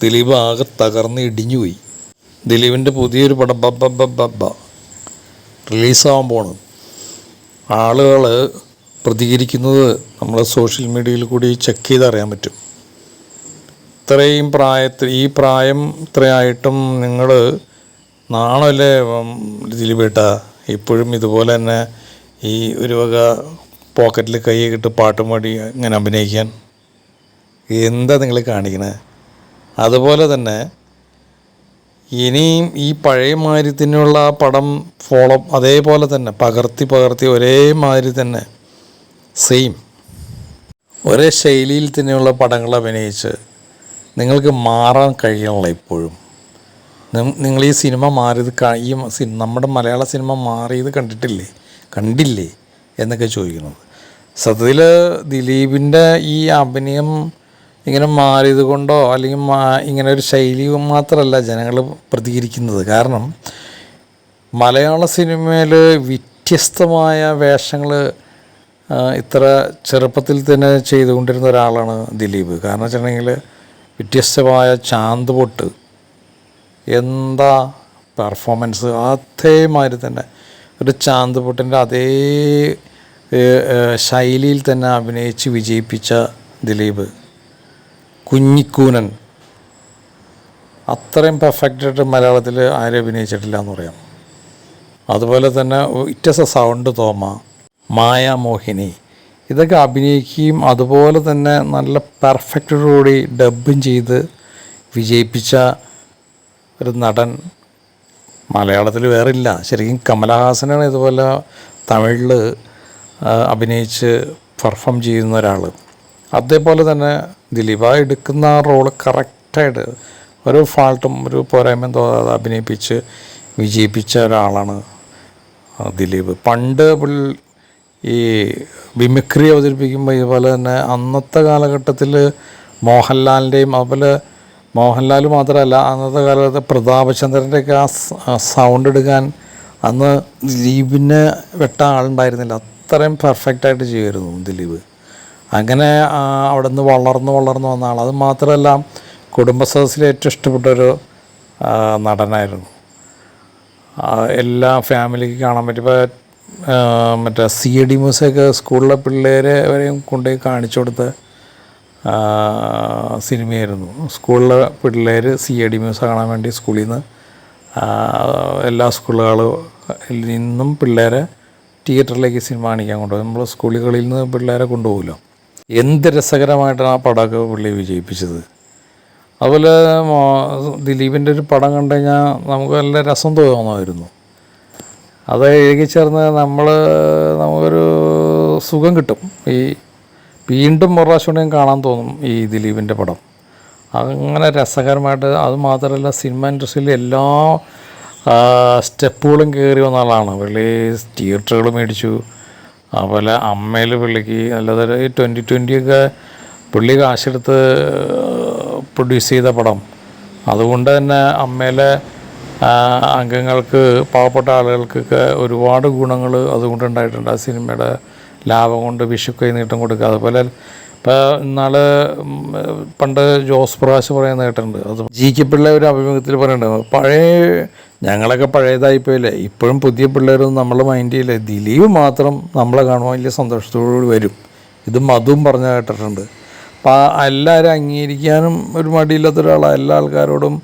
ദിലീപ് ആകെ തകർന്ന് ഇടിഞ്ഞുപോയി ദിലീപിന്റെ പുതിയൊരു പടം ബബ്ബ ബബ്ബ റിലീസാവാൻ പോണ്. ആളുകൾ പ്രതികരിക്കുന്നത് നമ്മളെ സോഷ്യൽ മീഡിയയിൽ കൂടി ചെക്ക് ചെയ്ത് അറിയാൻ പറ്റും. ഇത്രയും പ്രായത്തിൽ ഈ പ്രായം ഇത്രയായിട്ടും നിങ്ങൾ നാണല്ലേ ദിലീപേട്ട ഇപ്പോഴും ഇതുപോലെ തന്നെ ഈ ഒരു വക പോക്കറ്റിൽ കൈ ഇട്ട് പാട്ടും പാടി ഇങ്ങനെ അഭിനയിക്കാൻ. എന്താ നിങ്ങൾ കാണിക്കണേ? അതുപോലെ തന്നെ ഇനിയും ഈ പഴയ മാതിരി തന്നെയുള്ള ആ പടം ഫോളോ അതേപോലെ തന്നെ പകർത്തി പകർത്തി ഒരേ മാതിരി തന്നെ സെയിം ഒരേ ശൈലിയിൽ തന്നെയുള്ള പടങ്ങൾ അഭിനയിച്ച് നിങ്ങൾക്ക് മാറാൻ കഴിയണല്ലോ ഇപ്പോഴും. നിങ്ങൾ ഈ സിനിമ മാറിയത് ഈ നമ്മുടെ മലയാള സിനിമ മാറിയത് കണ്ടിട്ടില്ലേ? കണ്ടില്ലേ? എന്നൊക്കെ ചോദിക്കുന്നത്. സത്യത്തിൽ ദിലീപിന്റെ ഈ അഭിനയം ഇങ്ങനെ മാറിയത് കൊണ്ടോ അല്ലെങ്കിൽ ഇങ്ങനെ ഒരു ശൈലി മാത്രമല്ല ജനങ്ങൾ പ്രതികരിക്കുന്നത്. കാരണം മലയാള സിനിമയിൽ വ്യത്യസ്തമായ വേഷങ്ങൾ ഇത്ര ചെറുപ്പത്തിൽ തന്നെ ചെയ്തുകൊണ്ടിരുന്ന ഒരാളാണ് ദിലീപ്. കാരണം വെച്ചിട്ടുണ്ടെങ്കിൽ വ്യത്യസ്തമായ ചാന്ത് പൊട്ട് എന്താ പെർഫോമൻസ് അതേമാതിരി തന്നെ ഒരു ചാന്ത് പൊട്ടിന്റെ അതേ ശൈലിയിൽ തന്നെ അഭിനയിച്ച് വിജയിപ്പിച്ച ദിലീപ്. കുഞ്ഞിക്കൂനൻ. അത്രയും പെർഫെക്റ്റായിട്ട് മലയാളത്തിൽ ആരും അഭിനയിച്ചിട്ടില്ല എന്ന് പറയാം. അതുപോലെ തന്നെ it's a sound Thoma Mayamohini ഇതൊക്കെ അഭിനയിക്കുകയും അതുപോലെ തന്നെ നല്ല പെർഫെക്റ്റോടുകൂടി ഡബും ചെയ്ത് വിജയിപ്പിച്ച ഒരു നടൻ മലയാളത്തിൽ വേറെ ഇല്ല ശരിക്കും കമലഹാസനാണ് ഇതുപോലെ തമിഴിൽ അഭിനയിച്ച് പെർഫോം ചെയ്യുന്ന ഒരാൾ അതേപോലെ തന്നെ ദിലീപ എടുക്കുന്ന ആ റോൾ കറക്റ്റായിട്ട് ഒരു ഫാൾട്ടും ഒരു പോരായ്മയും തോന്നാതെ അഭിനയിപ്പിച്ച് വിജയിപ്പിച്ച ഒരാളാണ് ദിലീപ്. പണ്ട് ഈ വിമിക്രി അവതരിപ്പിക്കുമ്പോൾ ഇതുപോലെ തന്നെ അന്നത്തെ കാലഘട്ടത്തിൽ മോഹൻലാലിന്റെയും അതുപോലെ മോഹൻലാൽ മാത്രമല്ല അന്നത്തെ കാലത്ത് പ്രതാപചന്ദ്രന്റെയൊക്കെ ആ സൗണ്ട് എടുക്കാൻ അന്ന് ദിലീപിനെ വെട്ട ആളുണ്ടായിരുന്നില്ല. അത്രയും പെർഫെക്റ്റായിട്ട് ചെയ്യുമായിരുന്നു ദിലീപ്. അങ്ങനെ അവിടെ നിന്ന് വളർന്ന് വളർന്ന് വന്ന ആൾ അത് മാത്രമല്ല കുടുംബസദസ്സിൽ ഏറ്റവും ഇഷ്ടപ്പെട്ടൊരു നടനായിരുന്നു. എല്ലാ ഫാമിലിക്ക് കാണാൻ പറ്റും. ഇപ്പോൾ മറ്റേ സി ഡി മ്യൂസിയൊക്കെ സ്കൂളിലെ പിള്ളേരെ വരെയും കൊണ്ടുപോയി കാണിച്ചു കൊടുത്ത സിനിമയായിരുന്നു. സ്കൂളിലെ പിള്ളേർ സി എ ഡി മ്യൂസ് കാണാൻ വേണ്ടി സ്കൂളിൽ നിന്ന് എല്ലാ സ്കൂളുകളും നിന്നും പിള്ളേരെ തിയേറ്ററിലേക്ക് സിനിമ കാണിക്കാൻ കൊണ്ടുപോകും. നമ്മൾ സ്കൂളുകളിൽ നിന്ന് പിള്ളേരെ കൊണ്ടുപോകുമല്ലോ. എന്ത് രസകരമായിട്ടാണ് ആ പടമൊക്കെ പുള്ളി വിജയിപ്പിച്ചത്. അതുപോലെ ദിലീപിന്റെ ഒരു പടം കണ്ടു കഴിഞ്ഞാൽ നമുക്ക് നല്ല രസം തോന്നുമായിരുന്നു. അത് എഴുകിച്ചേർന്ന് ചേർന്ന് നമ്മൾ നമുക്കൊരു സുഖം കിട്ടും. ഈ വീണ്ടും ഒരു കാണാൻ തോന്നും ഈ ദിലീപിന്റെ പടം. അങ്ങനെ രസകരമായിട്ട് അത് മാത്രമല്ല സിനിമ ഇൻഡസ്ട്രിയിൽ എല്ലാ സ്റ്റെപ്പുകളും കയറി വന്ന ആളാണ്. പുള്ളി തിയേറ്ററുകൾ മേടിച്ചു. അതുപോലെ അമ്മയിൽ പുള്ളിക്ക് അല്ലാതെ ട്വന്റി ട്വന്റിയൊക്കെ പുള്ളി കാശെടുത്ത് പ്രൊഡ്യൂസ് ചെയ്ത പടം. അതുകൊണ്ട് തന്നെ അമ്മയിലെ അംഗങ്ങൾക്ക് പാവപ്പെട്ട ആളുകൾക്കൊക്കെ ഒരുപാട് ഗുണങ്ങൾ അതുകൊണ്ട് ഉണ്ടായിട്ടുണ്ട്. ആ സിനിമയുടെ ലാഭം കൊണ്ട് വിഷുക്കൈ നീട്ടം കൊടുക്കുക. അതുപോലെ ഇപ്പോൾ നാളെ പണ്ട് ജോസ് പ്രകാശ് പറയുന്ന കേട്ടിട്ടുണ്ട്. അത് ജി കെ പിള്ള ഒരു അഭിമുഖത്തിൽ പറയുന്നുണ്ട്. പഴയ ഞങ്ങളൊക്കെ പഴയതായി പഴയതായിപ്പോയില്ലേ? ഇപ്പോഴും പുതിയ പിള്ളേരൊന്നും നമ്മളെ മൈൻഡ് ചെയ്യില്ല. ദിലീപ് മാത്രം നമ്മളെ കാണുമ്പോൾ വലിയ സന്തോഷത്തോടുകൂടി വരും. ഇത് മധുവും പറഞ്ഞ കേട്ടിട്ടുണ്ട്. അപ്പോൾ എല്ലാവരും അംഗീകരിക്കാനും ഒരു മടിയില്ലാത്ത ഒരാളാണ് എല്ലാ ആൾക്കാരോടും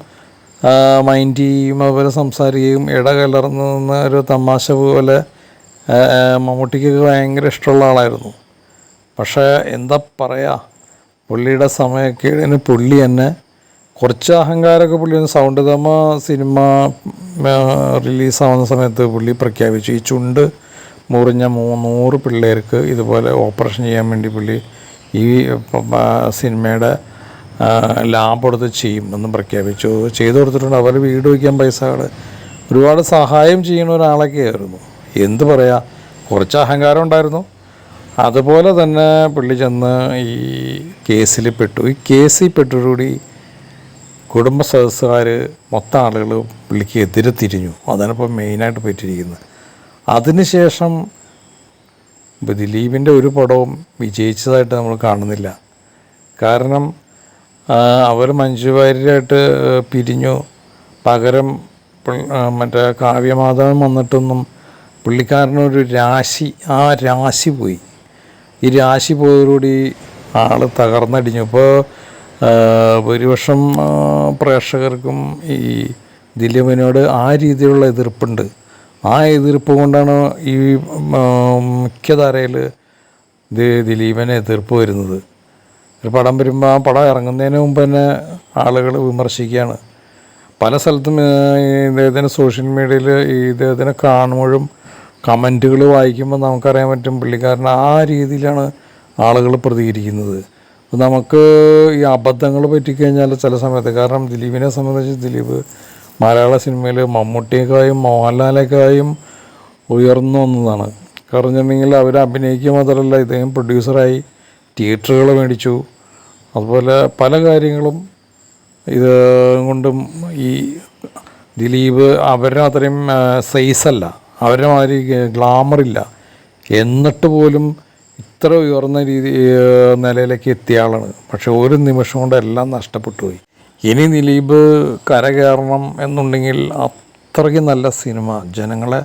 മൈൻഡ് ചെയ്യും അവരെ സംസാരിക്കുകയും ഇടകലർന്ന് ഒരു തമാശ പോലെ മമ്മൂട്ടിക്കൊക്കെ ഭയങ്കര ഇഷ്ടമുള്ള ആളായിരുന്നു. പക്ഷേ എന്താ പറയുക പുള്ളിയുടെ സമയക്കേടിന് പുള്ളി തന്നെ കുറച്ച് അഹങ്കാരമൊക്കെ പുള്ളി ഒന്ന് സൗണ്ട് തമ സിനിമ റിലീസാവുന്ന സമയത്ത് പുള്ളി പ്രഖ്യാപിച്ചു. ഈ ചുണ്ട് മുറിഞ്ഞ മൂന്നൂറ് പിള്ളേർക്ക് ഇതുപോലെ ഓപ്പറേഷൻ ചെയ്യാൻ വേണ്ടി പുള്ളി ഈ സിനിമയുടെ ലാബ് എടുത്ത് ചെയ്യും എന്നും പ്രഖ്യാപിച്ചു. ചെയ്തു കൊടുത്തിട്ടുണ്ട്. അവർ വീട് വയ്ക്കാൻ പൈസകൾ ഒരുപാട് സഹായം ചെയ്യുന്ന ഒരാളൊക്കെ ആയിരുന്നു എന്ത് പറയാ? കുറച്ച് അഹങ്കാരം ഉണ്ടായിരുന്നു. അതുപോലെ തന്നെ പുള്ളി ചെന്ന് ഈ കേസിൽ പെട്ടു. ഈ കേസിൽ പെട്ടതോടുകൂടി കുടുംബ സദസ്സുകാർ മൊത്തം ആളുകൾ പുള്ളിക്ക് എതിരെ തിരിഞ്ഞു. അതാണ് ഇപ്പോൾ മെയിനായിട്ട് പറ്റിയിരിക്കുന്നത് അതിനുശേഷം ദിലീപിന്റെ ഒരു പടവും വിജയിച്ചതായിട്ട് നമ്മൾ കാണുന്നില്ല. കാരണം അവർ മഞ്ജു വാര്യരായിട്ട് പിരിഞ്ഞു. പകരം മറ്റേ കാവ്യമാധവൻ വന്നിട്ടൊന്നും പുള്ളിക്കാരനൊരു രാശി ആ രാശി പോയി. ഈ രാശി പോയതോടുകൂടി ആൾ തകർന്നടിഞ്ഞു. ഇപ്പോൾ ഭൂരിപക്ഷം പ്രേക്ഷകർക്കും ഈ ദിലീപിനോട് ആ രീതിയിലുള്ള എതിർപ്പുണ്ട്. ആ എതിർപ്പ് കൊണ്ടാണ് ഈ മുഖ്യധാരയിൽ ദിലീപിനെ ദിലീപിന് എതിർപ്പ് വരുന്നത്. ഒരു പടം വരുമ്പോൾ ആ പടം ഇറങ്ങുന്നതിന് മുമ്പ് തന്നെ ആളുകൾ വിമർശിക്കുകയാണ്. പല സ്ഥലത്തും ഇദ്ദേഹത്തിന്റെ സോഷ്യൽ മീഡിയയിൽ ഇദ്ദേഹത്തിനെ കാണുമ്പോഴും കമന്റുകൾ വായിക്കുമ്പോൾ നമുക്കറിയാൻ പറ്റും പുള്ളിക്കാരൻ ആ രീതിയിലാണ് ആളുകൾ പ്രതികരിക്കുന്നത്. അപ്പോൾ നമുക്ക് ഈ അബദ്ധങ്ങൾ പറ്റിക്കഴിഞ്ഞാൽ ചില സമയത്ത് കാരണം ദിലീപിനെ സംബന്ധിച്ച് ദിലീപ് മലയാള സിനിമയിൽ മമ്മൂട്ടിയേക്കായും മോഹൻലാലേക്കായും ഉയർന്നു വന്നതാണ്. കാരണം വെച്ചിട്ടുണ്ടെങ്കിൽ അവർ അഭിനയിക്കുക മാത്രമല്ല ഇദ്ദേഹം പ്രൊഡ്യൂസറായി തിയേറ്ററുകൾ മേടിച്ചു. അതുപോലെ പല കാര്യങ്ങളും ഇത് കൊണ്ടും ഈ ദിലീപ് അവരുടെ അത്രയും സൈസല്ല. അവരുടെ മാതിരി ഗ്ലാമറില്ല എന്നിട്ട് പോലും ഇത്ര ഉയർന്ന രീതി നിലയിലേക്ക് എത്തിയ ആളാണ്. പക്ഷെ ഒരു നിമിഷം കൊണ്ട് എല്ലാം നഷ്ടപ്പെട്ടു പോയി. ഇനി ദിലീപ് കരകയറണം എന്നുണ്ടെങ്കിൽ അത്രയ്ക്ക് നല്ല സിനിമ. ജനങ്ങളെ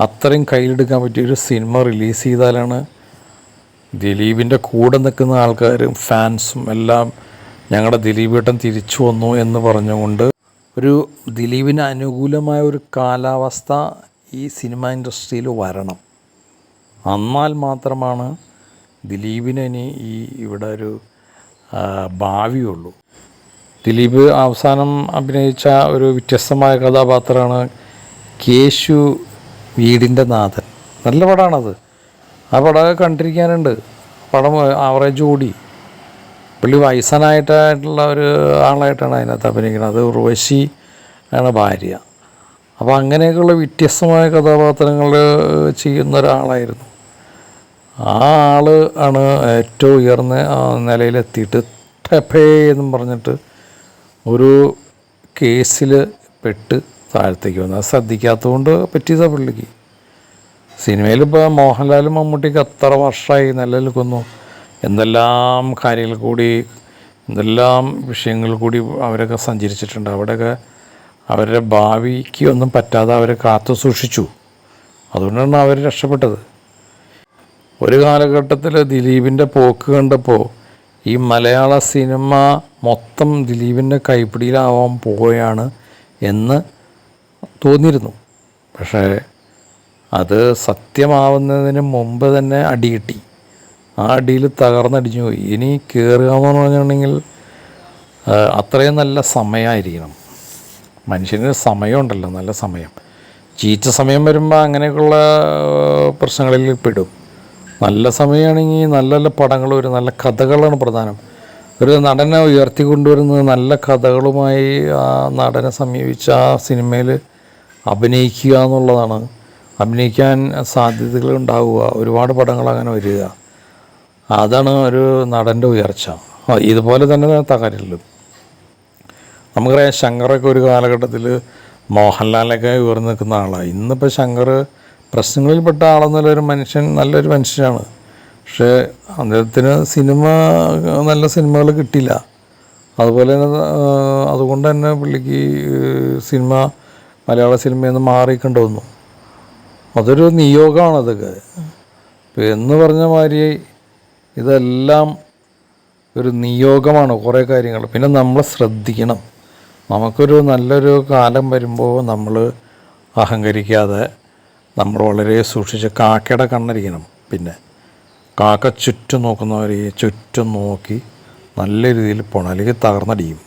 അത്രയും കയ്യിലെടുക്കാൻ പറ്റിയ ഒരു സിനിമ റിലീസ് ചെയ്താലാണ് ദിലീപിന്റെ കൂടെ നിൽക്കുന്ന ആൾക്കാരും ഫാൻസും എല്ലാം ഞങ്ങളുടെ ദിലീപേട്ടൻ തിരിച്ചു വന്നു എന്ന് പറഞ്ഞുകൊണ്ട് ഒരു ദിലീപിന് അനുകൂലമായ ഒരു കാലാവസ്ഥ ഈ സിനിമ ഇൻഡസ്ട്രിയിൽ വരണം. എന്നാൽ മാത്രമാണ് ദിലീപിന് ഈ ഇവിടെ ഒരു ഭാവിയുള്ളൂ. ദിലീപ് അവസാനം അഭിനയിച്ച ഒരു വ്യത്യസ്തമായ കഥാപാത്രമാണ് കേശു വീടിന്റെ നാഥൻ. നല്ല പടമാണത്. ആ പടമൊക്കെ കണ്ടിരിക്കാനുണ്ട്. പടം ആവറേജ് ഓടി. പുള്ളി വയസ്സനായിട്ടായിട്ടുള്ള ഒരു ആളായിട്ടാണ് അതിനകത്ത് അഭിനയിക്കുന്നത്. അത് ഉർവശി ആണ് ഭാര്യ. അപ്പോൾ അങ്ങനെയൊക്കെയുള്ള വ്യത്യസ്തമായ കഥാപാത്രങ്ങൾ ചെയ്യുന്ന ഒരാളായിരുന്നു. ആ ആൾ ആണ് ഏറ്റവും ഉയർന്ന നിലയിലെത്തിയിട്ട് ടെപ്പേ എന്നും പറഞ്ഞിട്ട് ഒരു കേസിൽ പെട്ട് താഴത്തേക്ക് വന്നു. അത് ശ്രദ്ധിക്കാത്തതുകൊണ്ട് പറ്റിയതാ പുള്ളിക്ക്. സിനിമയിൽ ഇപ്പോൾ മോഹൻലാലും മമ്മൂട്ടിക്ക് അത്ര വർഷമായി നിലനിൽക്കുന്നു. എന്തെല്ലാം കാര്യങ്ങൾ കൂടി എന്തെല്ലാം വിഷയങ്ങൾ കൂടി അവരൊക്കെ സഞ്ചരിച്ചിട്ടുണ്ട്. അവിടെയൊക്കെ അവരുടെ ഭാവിക്ക് ഒന്നും പറ്റാതെ അവരെ കാത്തു സൂക്ഷിച്ചു. അതുകൊണ്ടാണ് അവർ രക്ഷപ്പെട്ടത്. ഒരു കാലഘട്ടത്തിൽ ദിലീപിന്റെ പോക്ക് കണ്ടപ്പോൾ ഈ മലയാള സിനിമ മൊത്തം ദിലീപിന്റെ കൈപ്പിടിയിലാവാൻ പോവുകയാണ് എന്ന് തോന്നിയിരുന്നു. പക്ഷേ അത് സത്യമാവുന്നതിന് മുമ്പ് തന്നെ അടി കിട്ടി. ആ അടിയിൽ തകർന്നടിഞ്ഞു പോയി. ഇനി കയറുക എന്ന് പറഞ്ഞിട്ടുണ്ടെങ്കിൽ അത്രയും നല്ല സമയമായിരിക്കണം. മനുഷ്യന് സമയമുണ്ടല്ലോ നല്ല സമയം. ചീച്ച സമയം വരുമ്പോൾ അങ്ങനെയൊക്കെയുള്ള പ്രശ്നങ്ങളിൽ പെടും. നല്ല സമയമാണെങ്കിൽ നല്ല നല്ല പടങ്ങൾ വരും നല്ല കഥകളാണ് പ്രധാനം. ഒരു നടനെ ഉയർത്തി കൊണ്ടുവരുന്നത് നല്ല കഥകളുമായി ആ നടനെ സമീപിച്ച് ആ സിനിമയിൽ അഭിനയിക്കുക എന്നുള്ളതാണ്. അഭിനയിക്കാൻ സാധ്യതകൾ ഉണ്ടാവുക ഒരുപാട് പടങ്ങൾ അങ്ങനെ വരിക. അതാണ് ഒരു നടന്റെ ഉയർച്ച. ഇതുപോലെ തന്നെ തകരലും നമുക്കറിയാം ശങ്കറൊക്കെ ഒരു കാലഘട്ടത്തിൽ മോഹൻലാലൊക്കെ ഉയർന്നു നിൽക്കുന്ന ആളാണ്. ഇന്നിപ്പോൾ ശങ്കർ പ്രശ്നങ്ങളിൽപ്പെട്ട ആളെന്നുള്ള ഒരു മനുഷ്യൻ നല്ലൊരു മനുഷ്യനാണ്. പക്ഷേ അദ്ദേഹത്തിന് സിനിമ നല്ല സിനിമകൾ കിട്ടില്ല അതുപോലെ തന്നെ അതുകൊണ്ട് തന്നെ പുള്ളിക്ക് സിനിമ മലയാള സിനിമയിൽ നിന്ന് മാറിക്കൊണ്ട് വന്നു അതൊരു നിയോഗമാണ് അതൊക്കെ. എന്ന് പറഞ്ഞ മാതിരി ഇതെല്ലാം ഒരു നിയോഗമാണ് കുറേ കാര്യങ്ങൾ പിന്നെ നമ്മൾ ശ്രദ്ധിക്കണം. നമുക്കൊരു നല്ലൊരു കാലം വരുമ്പോൾ നമ്മൾ അഹങ്കരിക്കാതെ നമ്മൾ വളരെ സൂക്ഷിച്ച് കാക്കയുടെ കണ്ണിരിക്കണം. പിന്നെ കാക്ക ചുറ്റും നോക്കുന്നവർ ചുറ്റും നോക്കി നല്ല രീതിയിൽ പോകണം അല്ലെങ്കിൽ തകർന്നടിയും.